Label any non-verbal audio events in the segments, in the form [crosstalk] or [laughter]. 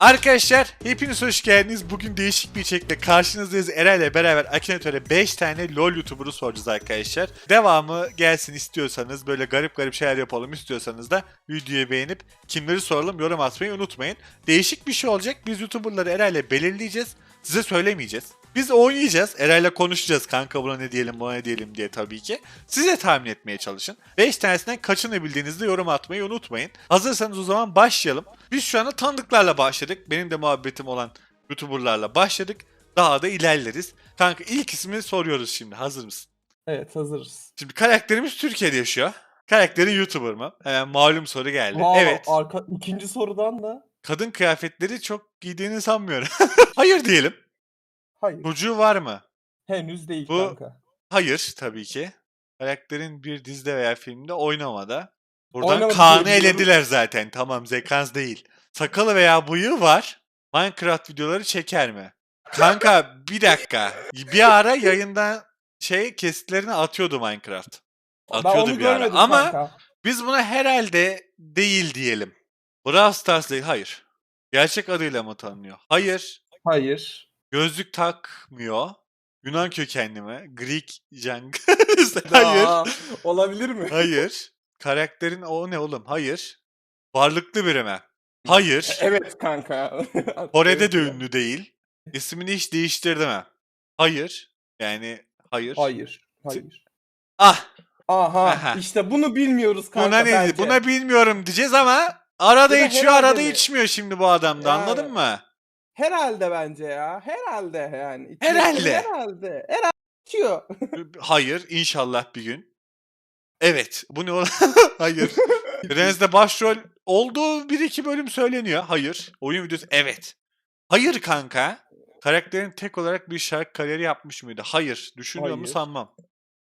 Arkadaşlar hepiniz hoş geldiniz. Bugün değişik bir içerikle karşınızdayız. Eray ile beraber Akinator'a 5 tane LoL YouTuber'ı soracağız arkadaşlar. Devamı gelsin istiyorsanız, böyle garip garip şeyler yapalım istiyorsanız da videoyu beğenip kimleri soralım yorum atmayı unutmayın. Değişik bir şey olacak. Biz YouTuber'ları Eray ile belirleyeceğiz. Size söylemeyeceğiz. Biz oynayacağız. Eray'la konuşacağız. Kanka buna ne diyelim buna ne diyelim diye tabii ki. Size tahmin etmeye çalışın. 5 tanesinden kaçını bildiğinizde yorum atmayı unutmayın. Hazırsanız o zaman başlayalım. Biz şu anda tanıdıklarla başladık. Benim de muhabbetim olan YouTuber'larla başladık. Daha da ilerleriz. Kanka ilk ismini soruyoruz şimdi. Hazır mısın? Evet hazırız. Şimdi karakterimiz Türkiye'de yaşıyor. Karakteri YouTuber mı? Hemen malum soru geldi. Aa, evet. Arka, ikinci sorudan da Kadın kıyafetleri çok giydiğini sanmıyorum. [laughs] Hayır diyelim. Hayır. Çocuğu var mı? Henüz değil Bu- kanka. Hayır tabii ki. Karakterin bir dizide veya filmde oynamada. Buradan Oynamadı Kaan'ı elediler zaten. Tamam zekans değil. Sakalı veya bıyığı var. Minecraft videoları çeker mi? Kanka bir dakika. Bir ara yayından şey kesitlerini atıyordu Minecraft. Ben Atıyordu onu bir ara. görmedim Ama kanka. biz buna herhalde değil diyelim. Brawl Stars değil. Hayır. Gerçek adıyla mı tanınıyor? Hayır. Hayır. Gözlük takmıyor. Yunan kökenli mi? Greek Jang. [laughs] Hayır. Olabilir mi? Hayır. Karakterin o ne oğlum? Hayır. Varlıklı biri mi? Hayır. Evet kanka. [laughs] Kore'de de ünlü değil. İsmini hiç değiştirdi mi? Hayır. Yani hayır. Hayır. Hayır. Ah. Aha, Aha. işte bunu bilmiyoruz kanka Buna ne? bence. Buna bilmiyorum diyeceğiz ama arada da içiyor, herhalde arada mi? içmiyor şimdi bu adam da. Yani. Anladın mı? Herhalde bence ya. Herhalde yani. İçmesi Herhalde. Herhalde. Herhalde içiyor. Hayır. inşallah bir gün. Evet. Bu ne oğlum? [laughs] Hayır. Rens'de başrol olduğu bir iki bölüm söyleniyor. Hayır. Oyun videosu evet. Hayır kanka. Karakterin tek olarak bir şarkı kariyeri yapmış mıydı? Hayır. Düşünüyor mu Hayır. sanmam.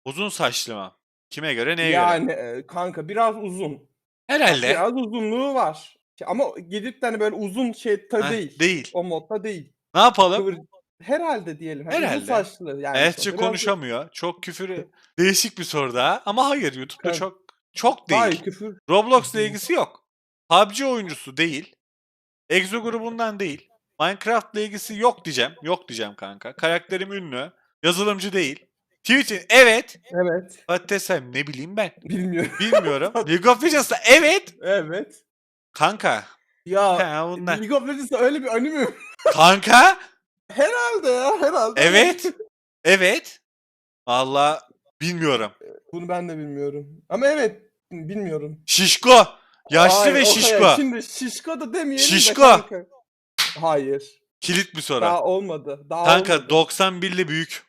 Uzun saçlı mı? Kime göre neye göre? yani e, kanka biraz uzun. Herhalde. Biraz uzunluğu var. Ama gidip de hani böyle uzun şey Heh, değil. değil. O modda değil. Ne yapalım? Kıvır... Herhalde diyelim. Hani Herhalde. Uzun saçlı yani. Elçi. Biraz- konuşamıyor. Çok küfür. Değişik bir soru daha. Ama hayır YouTube'da Evet. çok çok değil. Hayır küfür. Roblox'la ilgisi yok. PUBG oyuncusu değil. Exo grubundan değil. Minecraft'la ilgisi yok diyeceğim. Yok diyeceğim kanka. Karakterim ünlü. Yazılımcı değil. Twitch'in evet. Evet. Patatesem ne bileyim ben. Bilmiyorum. Bilmiyorum. [laughs] League of Legends'da evet. evet. Kanka. Ya [laughs] bunlar. League of Legends öyle bir anime? [laughs] Kanka. Herhalde ya herhalde. Evet. Evet. Valla bilmiyorum. Bunu ben de bilmiyorum. Ama evet bilmiyorum. Şişko. Yaşlı Hayır, ve o kadar. şişko. Şimdi şişko da demeyelim Şişko. de kanka. Hayır. Kilit bir soru. Daha olmadı. Daha Kanka olmadı. 91'li büyük.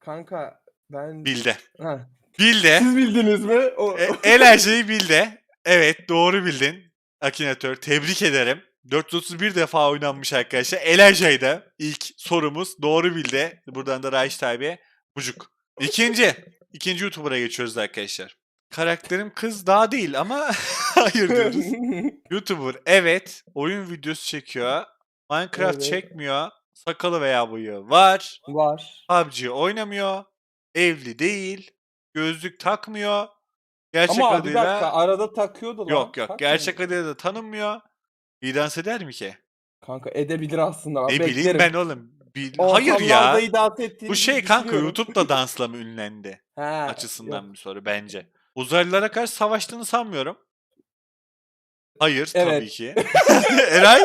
Kanka ben... Bildi. Ha. Bildi. Siz bildiniz mi? O... E, el her şeyi bildi. Evet doğru bildin. Akinator tebrik ederim. 431 defa oynanmış arkadaşlar. El her şeyde ilk sorumuz doğru bildi. Buradan da Raş tabiye bucuk. İkinci. ikinci YouTuber'a geçiyoruz arkadaşlar. Karakterim kız daha değil ama [laughs] hayır diyoruz. [laughs] YouTuber evet. Oyun videosu çekiyor. Minecraft Evet. çekmiyor. Sakalı veya bıyığı var. Var. PUBG oynamıyor. Evli değil. Gözlük takmıyor. Gerçek Ama bir adıyla dakika arada takıyordu lan. yok yok. Takmıyor Gerçek mu? adıyla da tanınmıyor. İyi dans eder mi ki? Kanka edebilir aslında. Ne bileyim beklerim. ben oğlum. Bil- Hayır ya. Ortamlarda ettiğini Bu şey kanka düşünüyorum. YouTube'da [laughs] dansla mı ünlendi He, açısından yok. bir soru bence. Uzaylılara karşı savaştığını sanmıyorum. Hayır tabii [laughs] [laughs] Evet. ki. Eray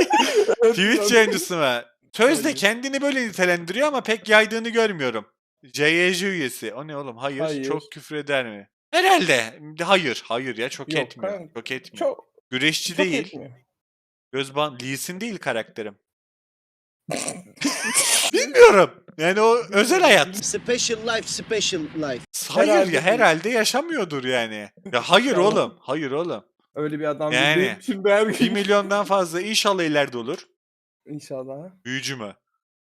Twitch yayıncısı mı? Sözde Hayır. kendini böyle nitelendiriyor ama pek yaydığını görmüyorum. JYJ üyesi. O ne oğlum? Hayır. Hayır. Çok küfür eder mi? Herhalde. Hayır. Hayır ya çok Yok, etmiyor. kanka, Çok etmiyor. Çok, Güreşçi çok değil. etmiyor. Gözban Lee Sin değil karakterim. [laughs] Bilmiyorum. Yani o özel hayat. Special life, special life. Hayır Herhalde ya değil. herhalde yaşamıyordur yani. Ya hayır Tamam. oğlum. Hayır oğlum. Öyle bir adam Yani. değil. Şimdi her 1 gün. milyondan fazla inşallah ileride olur. İnşallah. Büyücü mü?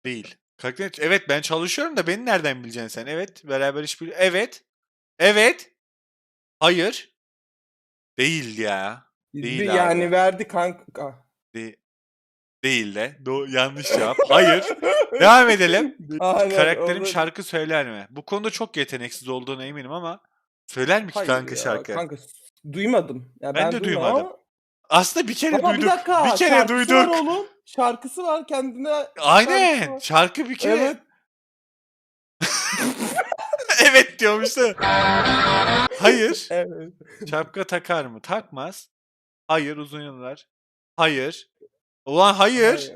Değil. Karakter evet ben çalışıyorum da beni nereden bileceksin sen? Evet beraber iş bir Evet. Evet. Hayır. Değil ya. Değil Bir abi. yani verdi kanka. De- değil de. Do- yanlış [laughs] cevap. Hayır. Devam edelim. [laughs] Aynen, Karakterim orada- şarkı söyler mi? Bu konuda çok yeteneksiz olduğuna eminim ama söyler mi ki Hayır kanka ya, şarkı? Kanka duymadım. Ya Ben ben, de duymadım ama Aslında bir kere Ama duyduk. bir dakika. bir kere duyduk. Var oğlum. Şarkısı var kendine. Aynen. var. Şarkı bir kere. Evet. [laughs] [laughs] evet diyormuş da. Hayır. Evet. Şapka takar mı? Takmaz. Hayır uzun yıllar. Hayır. Ulan hayır.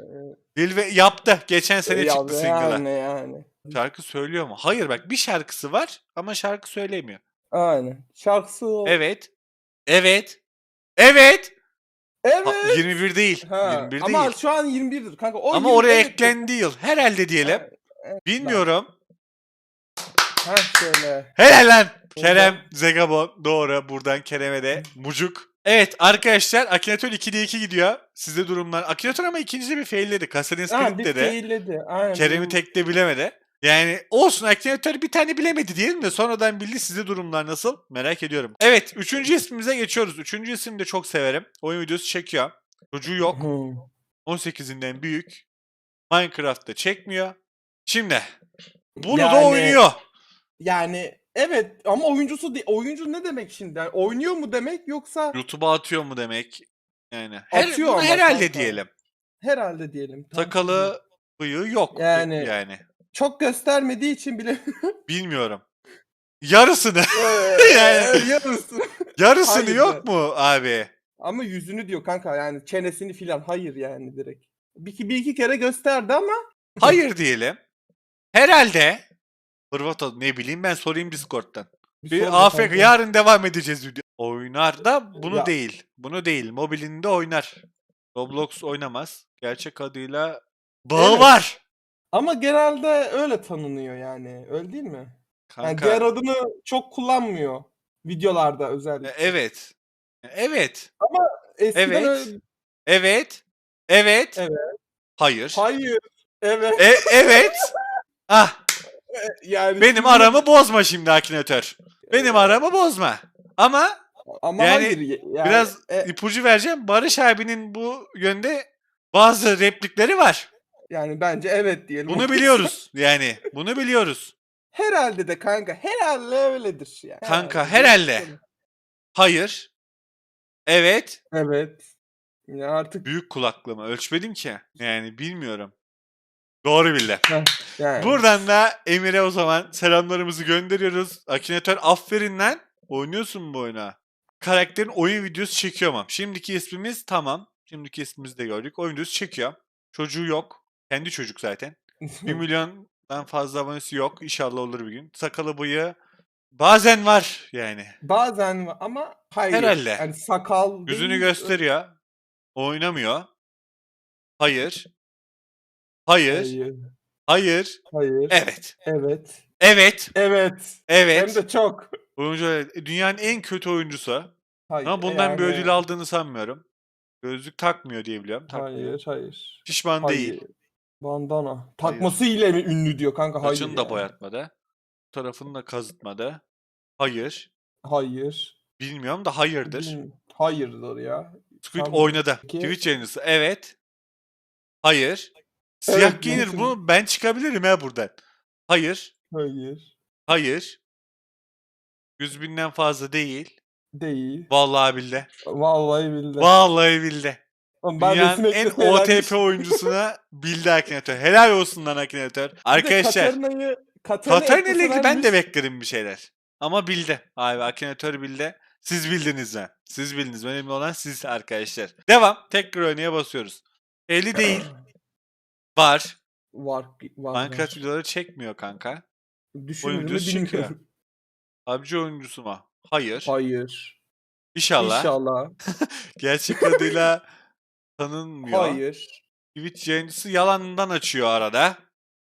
Lil ve yaptı. Geçen sene Ya çıktı single'a. Yani yani. Şarkı söylüyor mu? Hayır bak bir şarkısı var ama şarkı söylemiyor. Aynen. Şarkısı o. Evet. Evet. Evet. Evet. Ha, 21 değil. Ha, 21 ama değil. şu an 21'dir kanka. O Ama 20 oraya evet. eklendi yıl. Herhalde diyelim. Evet, evet. Bilmiyorum. Şöyle. Helal lan. Kerem Zegabon. Doğru. Buradan Kerem'e de mucuk. Evet arkadaşlar Akinator 2'de 2 gidiyor. Size durumlar. Akinator ama ikincide bir failledi. Kasadin Ha bir de. failledi. Aynen. Kerem'i tekte bilemedi. Yani olsun Akinator bir tane bilemedi diyelim de sonradan bildi. Size durumlar nasıl? Merak ediyorum. Evet. Üçüncü ismimize geçiyoruz. Üçüncü ismi de çok severim. Oyun videosu çekiyor. Çocuğu yok. Hı. 18'inden büyük. Minecraft'ta çekmiyor. Şimdi bunu da Yani- oynuyor. Yani evet ama oyuncusu değil. Oyuncu ne demek şimdi? Yani oynuyor mu demek yoksa YouTube'a atıyor mu demek? Yani her, Atıyor bunu ama herhalde kanka. diyelim. herhalde diyelim. Tamam. Sakalı bıyığı yok. Yani- yani. çok göstermediği için bile [laughs] Bilmiyorum. Yarısını. [laughs] yani yarısı. Yarısını Hayır yok mu abi? Ama yüzünü diyor kanka yani çenesini filan hayır yani direkt. Bir, iki- bir iki kere gösterdi ama Hayır diyelim. Herhalde. Hırvat ne bileyim ben sorayım Discord'dan. bir Bir AFK kanka. yarın devam edeceğiz video. Oynar da bunu Ya- değil. Bunu değil. Mobilinde oynar. Roblox oynamaz. Gerçek adıyla bağı Evet. var. Ama genelde öyle tanınıyor yani. Öyle değil mi? Yani Kanka. diğer adını çok kullanmıyor videolarda e, özellikle. Evet. Evet. Eskiden evet. öyle- Evet. Evet. Evet. Hayır. Hayır. Evet. E, evet. [laughs] Ah, [laughs] Yani benim aramı bozma şimdi Akinator. Benim aramı bozma. Ama ama yani hayır yani, biraz e, ipucu vereceğim. Barış abinin bu yönde bazı replikleri var. yani bence evet diyelim. Bunu biliyoruz. Yani bunu biliyoruz. Herhalde de kanka. Herhalde öyledir yani. Kanka, herhalde. Hayır. Evet. Evet. Ya artık Büyük kulaklı mı? Ölçmedim ki. Yani bilmiyorum. Doğru bildi. yani. Buradan da Emir'e o zaman selamlarımızı gönderiyoruz. Akinator aferin lan. Oynuyorsun bu oyuna. Karakterin oyun videosu çekiyor mu? Şimdiki ismimiz tamam. Şimdiki ismimizi de gördük. Oyun videosu çekiyor. Çocuğu yok. Kendi çocuk zaten. [laughs] 1 milyondan fazla abonesi yok. İnşallah olur bir gün. Sakalı bıyığı bazen var yani. Bazen var ama hayır. Herhalde. Yani sakal Yüzünü değil, gösteriyor. Oynamıyor. Hayır. Hayır. Hayır. Hayır. Hayır. Evet. Evet. Evet. Evet. Evet. Hem de çok. Oyuncu öyle- dünyanın en kötü oyuncusu. Hayır. Ama bundan bir yani- ödül aldığını sanmıyorum. Gözlük takmıyor diye biliyorum. Takmıyor. Hayır, hayır. Pişman Hayır. değil. Bandana. Takması ile mi ünlü diyor kanka? Hayır. Saçını da yani. boyatmadı. Tarafını da kazıtmadı. Hayır. Hayır. Bilmiyorum da hayırdır. Bilmiyorum. Hayırdır ya. Squid Tamam. oynadı. Peki. Twitch yayıncısı. Evet. Hayır. Siyah Evet, giyinir. nasıl? Bunu ben çıkabilirim ha buradan. Hayır. Hayır. Hayır. 100 binden fazla değil. Değil. Vallahi bildi. Vallahi bildi. Vallahi. Oğlum ben Dünyanın resim en OTP [laughs] oyuncusuna bildi Akinator. Helal olsun lan Akinator. Arkadaşlar Katarina'yı Katarina Katarina ile ilgili ben de beklerim bir şeyler. Ama bildi. Abi Akinator bildi. Siz bildiniz mi? Siz bildiniz. Önemli olan siz arkadaşlar. Devam. Tekrar oynaya basıyoruz. 50 değil. Var. Var. var Minecraft videoları çekmiyor kanka. Düşünür mü videosu çıkıyor. bilmiyorum. PUBG oyuncusu mu? Hayır. Hayır. İnşallah. İnşallah. [laughs] Gerçek adıyla tanınmıyor. Hayır. Twitch yayıncısı yalandan açıyor arada.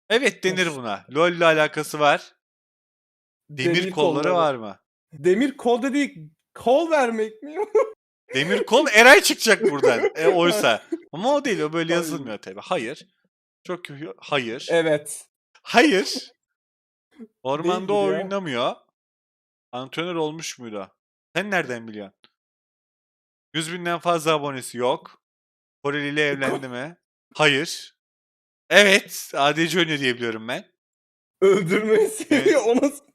Evet denir Of. buna. LoL ile alakası var. Demir, kolları var mı? Demir kol dediği kol vermek mi? Demir kol Eray çıkacak buradan. E, oysa. [laughs] Ama o değil. O böyle Hayır. yazılmıyor tabii. Hayır. Çok kötü. Hayır. evet. Hayır. Ormanda Değildir ya. oynamıyor. Antrenör olmuş muydu? Sen nereden biliyorsun? 100 binden fazla abonesi yok. Koreli ile evlendi mi? Hayır. Evet. ADC oynuyor diye biliyorum ben. Öldürmeyi seviyor. O nasıl?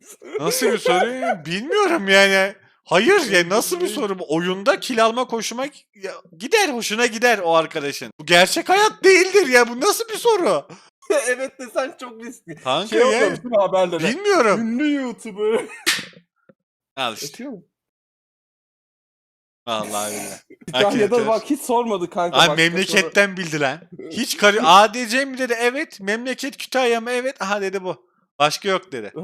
Nasıl bir soru? Bilmiyorum yani. Hayır ya nasıl bir soru bu? Oyunda kil alma hoşuma ya, gider, hoşuna gider o arkadaşın. Bu gerçek hayat değildir ya. Bu nasıl bir soru? [laughs] evet desen çok riskli. Kanka Şey ya. haberlere? Bilmiyorum. Ünlü YouTuber. [laughs] Al işte. Ötüyor mu? Vallahi. Kütahya'da [laughs] Hakikaten. bak hiç sormadı kanka. Ay bak, memleketten bildi lan. Hiç karı ADC mi dedi? Evet. Memleket Kütahya mı? Evet. Aha dedi bu. Başka yok dedi. [laughs]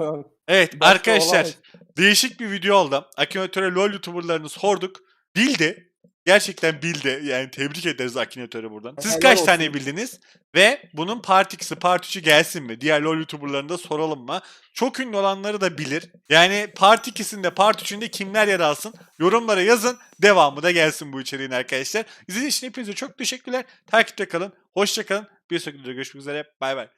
Evet Başka arkadaşlar olamaz. değişik bir video oldu. Akinatöre LoL YouTuber'larını sorduk. Bildi. Gerçekten bildi. Yani tebrik ederiz Akinatöre buradan. Siz Helal kaç olsun. tane bildiniz? Ve bunun part 2'si part 3'ü gelsin mi? Diğer LoL YouTuber'larını da soralım mı? Çok ünlü olanları da bilir. Yani part 2'sinde part 3'ünde kimler yer alsın? Yorumlara yazın. Devamı da gelsin bu içeriğin arkadaşlar. İzlediğiniz için hepinize çok teşekkürler. Takipte kalın. Hoşça kalın. Bir sonraki videoda görüşmek üzere. Bay bay.